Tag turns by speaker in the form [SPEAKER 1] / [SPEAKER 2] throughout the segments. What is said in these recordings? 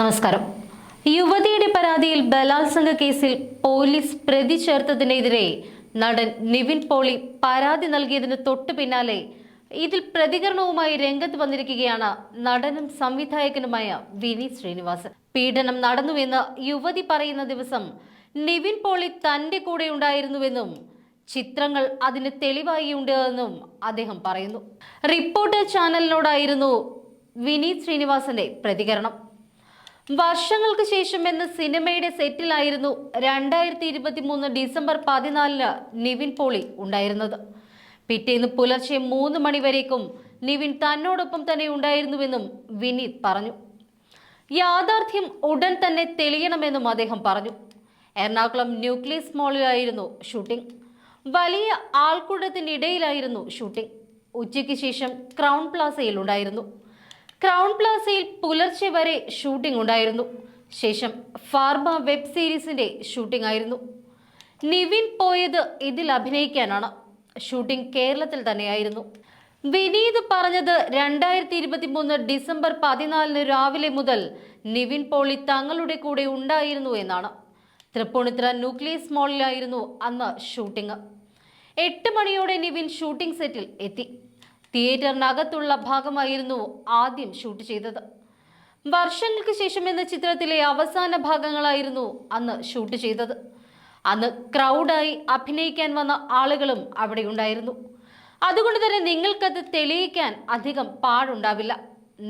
[SPEAKER 1] നമസ്കാരം. യുവതിയുടെ പരാതിയിൽ ബലാത്സംഗ കേസിൽ പോലീസ് പ്രതി ചേർത്തതിനെതിരെ നടൻ നിവിൻ പോളി പരാതി നൽകിയതിന് തൊട്ടു പിന്നാലെ ഇതിൽ പ്രതികരണവുമായി രംഗത്ത് വന്നിരിക്കുകയാണ് നടനും സംവിധായകനുമായ വിനി ശ്രീനിവാസൻ. പീഡനം നടന്നുവെന്ന് യുവതി പറയുന്ന ദിവസം നിവിൻ പോളി തന്റെ കൂടെ ഉണ്ടായിരുന്നുവെന്നും ചിത്രങ്ങൾ അതിന് തെളിവായി എന്നും അദ്ദേഹം പറയുന്നു. റിപ്പോർട്ടർ ചാനലിനോടായിരുന്നു വിനീത് ശ്രീനിവാസന്റെ പ്രതികരണം. വർഷങ്ങൾക്ക് ശേഷം എന്ന സിനിമയുടെ സെറ്റിലായിരുന്നു രണ്ടായിരത്തി ഇരുപത്തി മൂന്ന് ഡിസംബർ പതിനാലിന് നിവിൻ പോളി ഉണ്ടായിരുന്നത്. പിറ്റേന്ന് പുലർച്ചെ മൂന്ന് മണിവരേക്കും നിവിൻ തന്നോടൊപ്പം തന്നെ ഉണ്ടായിരുന്നുവെന്നും വിനീത് പറഞ്ഞു. യാഥാർത്ഥ്യം ഉടൻ തന്നെ തെളിയണമെന്നും അദ്ദേഹം പറഞ്ഞു. എറണാകുളം ന്യൂക്ലിയസ് മോളിലായിരുന്നു ഷൂട്ടിംഗ്. വലിയ ആൾക്കൂട്ടത്തിനിടയിലായിരുന്നു ഷൂട്ടിംഗ്. ഉച്ചയ്ക്ക് ശേഷം ക്രൗൺ പ്ലാസയിൽ ഉണ്ടായിരുന്നു. ക്രൗൺ പ്ലാസയിൽ പുലർച്ചെ വരെ ഷൂട്ടിംഗ് ഉണ്ടായിരുന്നു. ശേഷം ഫാർമ വെബ് സീരീസിന്റെ ഷൂട്ടിംഗ് ആയിരുന്നു. നിവിൻ പോയത് ഇതിൽ അഭിനയിക്കാനാണ്. ഷൂട്ടിംഗ് കേരളത്തിൽ തന്നെയായിരുന്നു. വിനീത് പറഞ്ഞത് രണ്ടായിരത്തി ഇരുപത്തി മൂന്ന് ഡിസംബർ പതിനാലിന് രാവിലെ മുതൽ നിവിൻ പോളി തങ്ങളുടെ കൂടെ ഉണ്ടായിരുന്നു എന്നാണ്. തൃപ്പൂണിത്തുറ ന്യൂക്ലിയസ് മോളിലായിരുന്നു അന്ന് ഷൂട്ടിംഗ്. എട്ട് മണിയോടെ നിവിൻ ഷൂട്ടിംഗ് സെറ്റിൽ എത്തി. തിയേറ്ററിനകത്തുള്ള ഭാഗമായിരുന്നു ആദ്യം ഷൂട്ട് ചെയ്തത്. വർഷങ്ങൾക്ക് ശേഷം എന്ന ചിത്രത്തിലെ അവസാന ഭാഗങ്ങളായിരുന്നു അന്ന് ഷൂട്ട് ചെയ്തത്. അന്ന് ക്രൗഡായി അഭിനയിക്കാൻ വന്ന ആളുകളും അവിടെ ഉണ്ടായിരുന്നു. അതുകൊണ്ട് തന്നെ നിങ്ങൾക്കത് തെളിയിക്കാൻ അധികം പാടുണ്ടാവില്ല.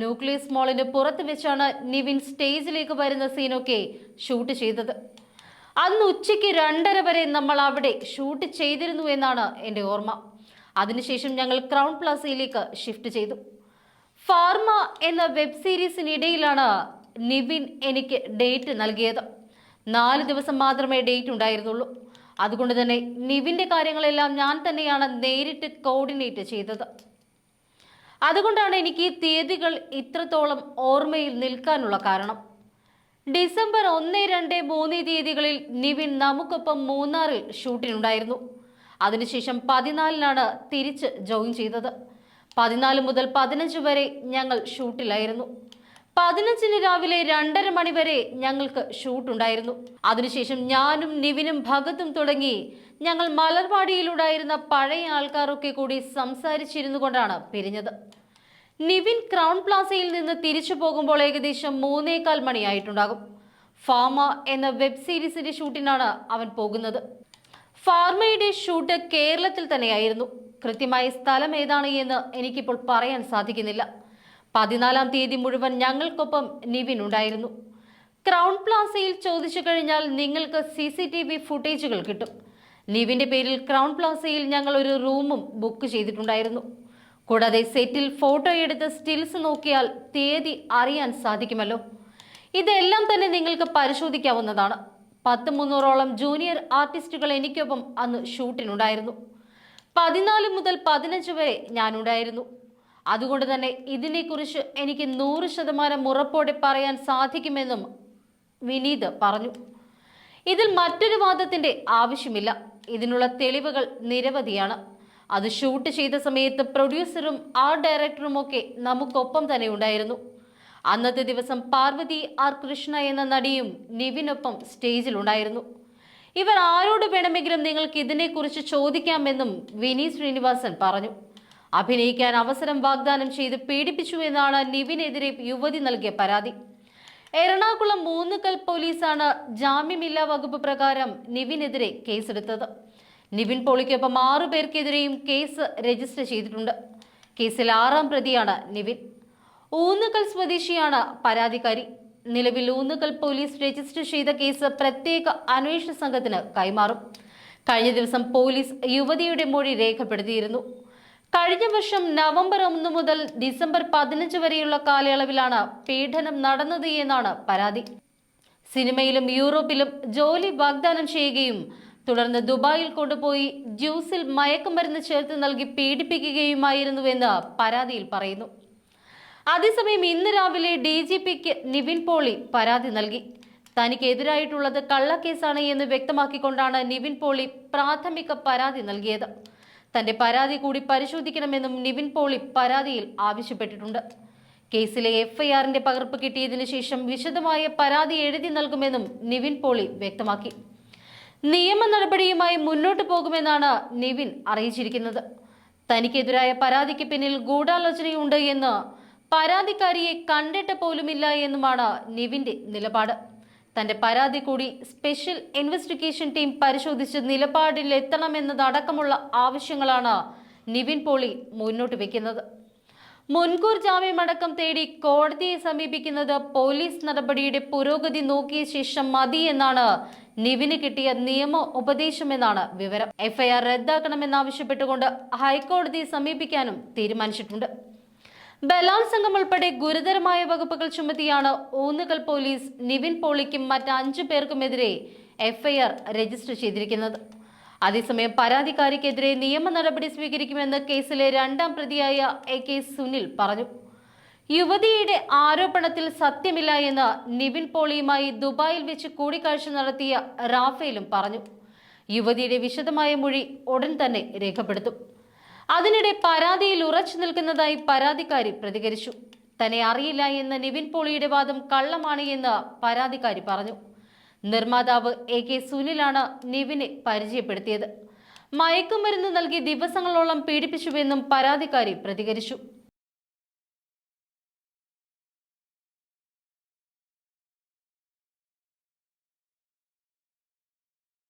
[SPEAKER 1] ന്യൂക്ലിയസ് മോളിന് പുറത്ത് വെച്ചാണ് നിവിൻ സ്റ്റേജിലേക്ക് വരുന്ന സീനൊക്കെ ഷൂട്ട് ചെയ്തത്. അന്ന് ഉച്ചയ്ക്ക് രണ്ടര വരെ നമ്മൾ അവിടെ ഷൂട്ട് ചെയ്തിരുന്നു എന്നാണ് എന്റെ ഓർമ്മ. അതിനുശേഷം ഞങ്ങൾ ക്രൗൺ പ്ലാസയിലേക്ക് ഷിഫ്റ്റ് ചെയ്തു. ഫാർമ എന്ന വെബ് സീരീസിനിടയിലാണ് നിവിൻ എനിക്ക് ഡേറ്റ് നൽകിയത്. നാല് ദിവസം മാത്രമേ ഡേറ്റ് ഉണ്ടായിരുന്നുള്ളൂ. അതുകൊണ്ട് തന്നെ നിവിന്റെ കാര്യങ്ങളെല്ലാം ഞാൻ തന്നെയാണ് നേരിട്ട് കോർഡിനേറ്റ് ചെയ്തത്. അതുകൊണ്ടാണ് എനിക്ക് ഈ തീയതികൾ ഇത്രത്തോളം ഓർമ്മയിൽ നിൽക്കാനുള്ള കാരണം. ഡിസംബർ ഒന്ന് രണ്ട് മൂന്ന് തീയതികളിൽ നിവിൻ നമുക്കൊപ്പം മൂന്നാറിൽ ഷൂട്ടിനുണ്ടായിരുന്നു അതിനുശേഷം പതിനാലിനാണ് തിരിച്ച് ജോയിൻ ചെയ്തത്. പതിനാല് മുതൽ പതിനഞ്ച് വരെ ഞങ്ങൾ ഷൂട്ടിലായിരുന്നു. പതിനഞ്ചിന് രാവിലെ രണ്ടര മണി വരെ ഞങ്ങൾക്ക് ഷൂട്ടുണ്ടായിരുന്നു അതിനുശേഷം ഞാനും നിവിനും ഭഗത്തും തുടങ്ങി ഞങ്ങൾ മലർവാടിയിലുണ്ടായിരുന്ന പഴയ ആൾക്കാരൊക്കെ കൂടി സംസാരിച്ചിരുന്നു കൊണ്ടാണ് പിരിഞ്ഞത്. നിവിൻ ക്രൗൺ പ്ലാസയിൽ നിന്ന് തിരിച്ചു പോകുമ്പോൾ ഏകദേശം മൂന്നേകാൽ മണിയായിട്ടുണ്ടാകും. ഫാമ എന്ന വെബ് സീരീസിന്റെ ഷൂട്ടിനാണ് അവൻ പോകുന്നത്. ഫാർമയുടെ ഷൂട്ട് കേരളത്തിൽ തന്നെയായിരുന്നു. കൃത്യമായ സ്ഥലം ഏതാണ് എന്ന് എനിക്കിപ്പോൾ പറയാൻ സാധിക്കുന്നില്ല. പതിനാലാം തീയതി മുഴുവൻ ഞങ്ങൾക്കൊപ്പം നിവിൻ ഉണ്ടായിരുന്നു. ക്രൗൺ പ്ലാസയിൽ ചോദിച്ചു കഴിഞ്ഞാൽ നിങ്ങൾക്ക് സി സി ടി വി ഫുട്ടേജുകൾ കിട്ടും. നിവിന്റെ പേരിൽ ക്രൗൺ പ്ലാസയിൽ ഞങ്ങൾ ഒരു റൂമും ബുക്ക് ചെയ്തിട്ടുണ്ടായിരുന്നു. കൂടാതെ സെറ്റിൽ ഫോട്ടോ എടുത്ത് സ്റ്റിൽസ് നോക്കിയാൽ തീയതി അറിയാൻ സാധിക്കുമല്ലോ. ഇതെല്ലാം തന്നെ നിങ്ങൾക്ക് പരിശോധിക്കാവുന്നതാണ്. പത്ത് മുന്നൂറോളം ജൂനിയർ ആർട്ടിസ്റ്റുകൾ എനിക്കൊപ്പം അന്ന് ഷൂട്ടിനുണ്ടായിരുന്നു. പതിനാല് മുതൽ പതിനഞ്ച് വരെ ഞാനുണ്ടായിരുന്നു. അതുകൊണ്ട് തന്നെ ഇതിനെക്കുറിച്ച് എനിക്ക് നൂറ് ശതമാനം ഉറപ്പോടെ പറയാൻ സാധിക്കുമെന്നും വിനീത് പറഞ്ഞു. ഇതിൽ മറ്റൊരു വാദത്തിന്റെ ആവശ്യമില്ല. ഇതിനുള്ള തെളിവുകൾ നിരവധിയാണ്. അത് ഷൂട്ട് ചെയ്ത സമയത്ത് പ്രൊഡ്യൂസറും ആർട്ട് ഡയറക്ടറും ഒക്കെ നമുക്കൊപ്പം തന്നെ ഉണ്ടായിരുന്നു. അന്നത്തെ ദിവസം പാർവതി ആർ കൃഷ്ണ എന്ന നടിയും നിവിനൊപ്പം സ്റ്റേജിലുണ്ടായിരുന്നു ഇവർ ആരോട് വേണമെങ്കിലും നിങ്ങൾക്ക് ഇതിനെക്കുറിച്ച് ചോദിക്കാമെന്നും വിനീ ശ്രീനിവാസൻ പറഞ്ഞു. അഭിനയിക്കാൻ അവസരം വാഗ്ദാനം ചെയ്ത് പീഡിപ്പിച്ചു എന്നാണ് നിവിനെതിരെ യുവതി നൽകിയ പരാതി. എറണാകുളം മൂന്നുകൽ പോലീസാണ് ജാമ്യമില്ലാ വകുപ്പ് പ്രകാരം നിവിനെതിരെ കേസെടുത്തത്. നിവിൻ പോളിക്കൊപ്പം ആറു പേർക്കെതിരെയും കേസ് രജിസ്റ്റർ ചെയ്തിട്ടുണ്ട്. കേസിൽ ആറാം പ്രതിയാണ് നിവിൻ. ഊന്നുകൽ സ്വദേശിയാണ് പരാതിക്കാരി. നിലവിൽ ഊന്നുകൽ പോലീസ് രജിസ്റ്റർ ചെയ്ത കേസ് പ്രത്യേക അന്വേഷണ സംഘത്തിന് കൈമാറും. കഴിഞ്ഞ ദിവസം പോലീസ് യുവതിയുടെ മൊഴി രേഖപ്പെടുത്തിയിരുന്നു. കഴിഞ്ഞ വർഷം നവംബർ ഒന്ന് മുതൽ ഡിസംബർ പതിനഞ്ച് വരെയുള്ള കാലയളവിലാണ് പീഡനം നടന്നത് എന്നാണ് പരാതി. സിനിമയിലും യൂറോപ്പിലും ജോലി വാഗ്ദാനം ചെയ്യുകയും തുടർന്ന് ദുബായിൽ കൊണ്ടുപോയി ജ്യൂസിൽ മയക്കുമരുന്ന് ചേർത്ത് നൽകി പീഡിപ്പിക്കുകയുമായിരുന്നുവെന്ന് പരാതിയിൽ പറയുന്നു. അതേസമയം ഇന്ന് രാവിലെ ഡി ജി പിക്ക് നിവിൻ പോളി പരാതി നൽകി. തനിക്കെതിരായിട്ടുള്ളത് കള്ളക്കേസാണ് എന്ന് വ്യക്തമാക്കിക്കൊണ്ടാണ് നിവിൻ പോളി പ്രാഥമിക പരാതി നൽകിയത്. തന്റെ പരാതി കൂടി പരിശോധിക്കണമെന്നും നിവിൻ പോളി പരാതിയിൽ ആവശ്യപ്പെട്ടിട്ടുണ്ട്. കേസിലെ എഫ്ഐആറിന്റെ പകർപ്പ് കിട്ടിയതിനു ശേഷം വിശദമായ പരാതി എഴുതി നൽകുമെന്നും നിവിൻ പോളി വ്യക്തമാക്കി. നിയമ നടപടിയുമായി മുന്നോട്ട് പോകുമെന്നാണ് നിവിൻ അറിയിച്ചിരിക്കുന്നത്. തനിക്കെതിരായ പരാതിക്ക് പിന്നിൽ ഗൂഢാലോചനയുണ്ട് എന്ന് പരാതിക്കാരിയെ കണ്ടിട്ട് പോലുമില്ല എന്നുമാണ് നിവിന്റെ നിലപാട്. തന്റെ പരാതി കൂടി സ്പെഷ്യൽ ഇൻവെസ്റ്റിഗേഷൻ ടീം പരിശോധിച്ച് നിലപാടിൽ എത്തണമെന്നതടക്കമുള്ള ആവശ്യങ്ങളാണ് നിവിൻ പോളി മുന്നോട്ട് വെക്കുന്നത്. മുൻകൂർ ജാമ്യമടക്കം തേടി കോടതിയെ സമീപിക്കുന്നത് പോലീസ് നടപടിയുടെ പുരോഗതി നോക്കിയ ശേഷം മതി എന്നാണ് നിവിന് കിട്ടിയ നിയമ ഉപദേശമെന്നാണ് വിവരം. എഫ്ഐആർ റദ്ദാക്കണമെന്നാവശ്യപ്പെട്ടുകൊണ്ട് ഹൈക്കോടതിയെ സമീപിക്കാനും തീരുമാനിച്ചിട്ടുണ്ട്. ബലാത്സംഗം ഉൾപ്പെടെ ഗുരുതരമായ വകുപ്പുകൾ ചുമത്തിയാണ് ഊന്നുകൽ പോലീസ് നിവിൻ പോളിക്കും മറ്റ് അഞ്ചു പേർക്കുമെതിരെ എഫ്ഐആർ രജിസ്റ്റർ ചെയ്തിരിക്കുന്നത്. അതേസമയം പരാതിക്കാരിക്കെതിരെ നിയമ നടപടി സ്വീകരിക്കുമെന്ന് കേസിലെ രണ്ടാം പ്രതിയായ എ കെ സുനിൽ പറഞ്ഞു. യുവതിയുടെ ആരോപണത്തിൽ സത്യമില്ല എന്ന് നിവിൻ പോളിയുമായി ദുബായിൽ വെച്ച് കൂടിക്കാഴ്ച നടത്തിയ റാഫേലും പറഞ്ഞു. യുവതിയുടെ വിശദമായ മൊഴി ഉടൻ തന്നെ രേഖപ്പെടുത്തും. അതിനിടെ പരാതിയിൽ ഉറച്ചു നിൽക്കുന്നതായി പരാതിക്കാരി പ്രതികരിച്ചു. തന്നെ അറിയില്ല എന്ന നിവിൻ പോളിയുടെ വാദം കള്ളമാണ് എന്ന് പരാതിക്കാരി പറഞ്ഞു. നിർമ്മാതാവ് എ കെ സുനിലാണ് നിവിനെ പരിചയപ്പെടുത്തിയത്. മയക്കുമരുന്ന് നൽകി ദിവസങ്ങളോളം പീഡിപ്പിച്ചുവെന്നും പരാതിക്കാരി പ്രതികരിച്ചു.